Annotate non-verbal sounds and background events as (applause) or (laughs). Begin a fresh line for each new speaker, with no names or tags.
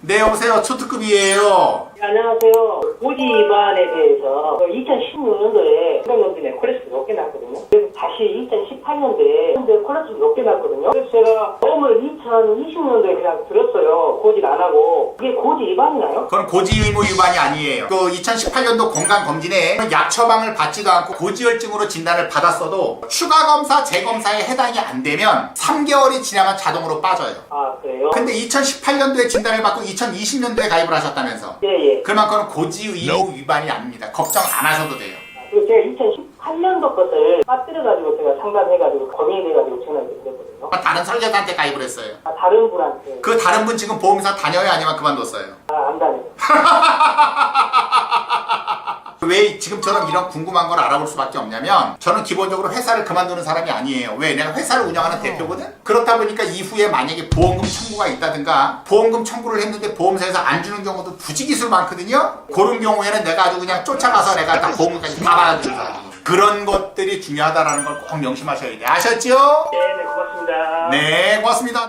네, 여보세요. 초특급이에요.
네, 안녕하세요. 고지 위반에 대해서 2016년도에 수령연진에 콜레스테롤 높게 났거든요. 그래서 다시 2018년도에 현재 콜레스테롤 높게 났거든요. 그래서 제가 보험을 2020년도에 그냥 들었어요. 고지를 안 하고. 그게 고지 위반이나요?
그건 고지 의무 위반이 아니에요. 그 2018년도 건강검진에 약 처방을 받지도 않고 고지혈증으로 진단을 받았어도 추가 검사, 재검사에 해당이 안 되면 3개월이 지나면 자동으로 빠져요.
아, 그래요?
근데 2018년도에 진단을 받고 2020년도에 가입을 하셨다면서
예, 예.
그만큼 고지 의무 위반이 아닙니다. 걱정 안 하셔도 돼요.
것을 빠뜨려가지고 제가 상담해가지고 고민이 돼가지고 전화를 드렸거든요.
다른 설계사한테 가입을 했어요.
아, 다른 분한테.
그 다른 분 지금 보험사 다녀요 아니면 그만뒀어요?
아, 안 다녀요. (laughs)
왜 지금처럼 이런 궁금한 걸 알아볼 수밖에 없냐면 저는 기본적으로 회사를 그만두는 사람이 아니에요. 왜? 내가 회사를 운영하는 대표거든? 그렇다 보니까 이후에 만약에 보험금 청구가 있다든가 보험금 청구를 했는데 보험사에서 안 주는 경우도 부지기수 많거든요? 그런 경우에는 내가 아주 그냥 쫓아가서 내가 다 보험금까지 다 받아주는 사람이에요. 그런 것들이 중요하다는 걸 꼭 명심하셔야 돼요. 아셨죠?
네, 네, 고맙습니다.
네, 고맙습니다.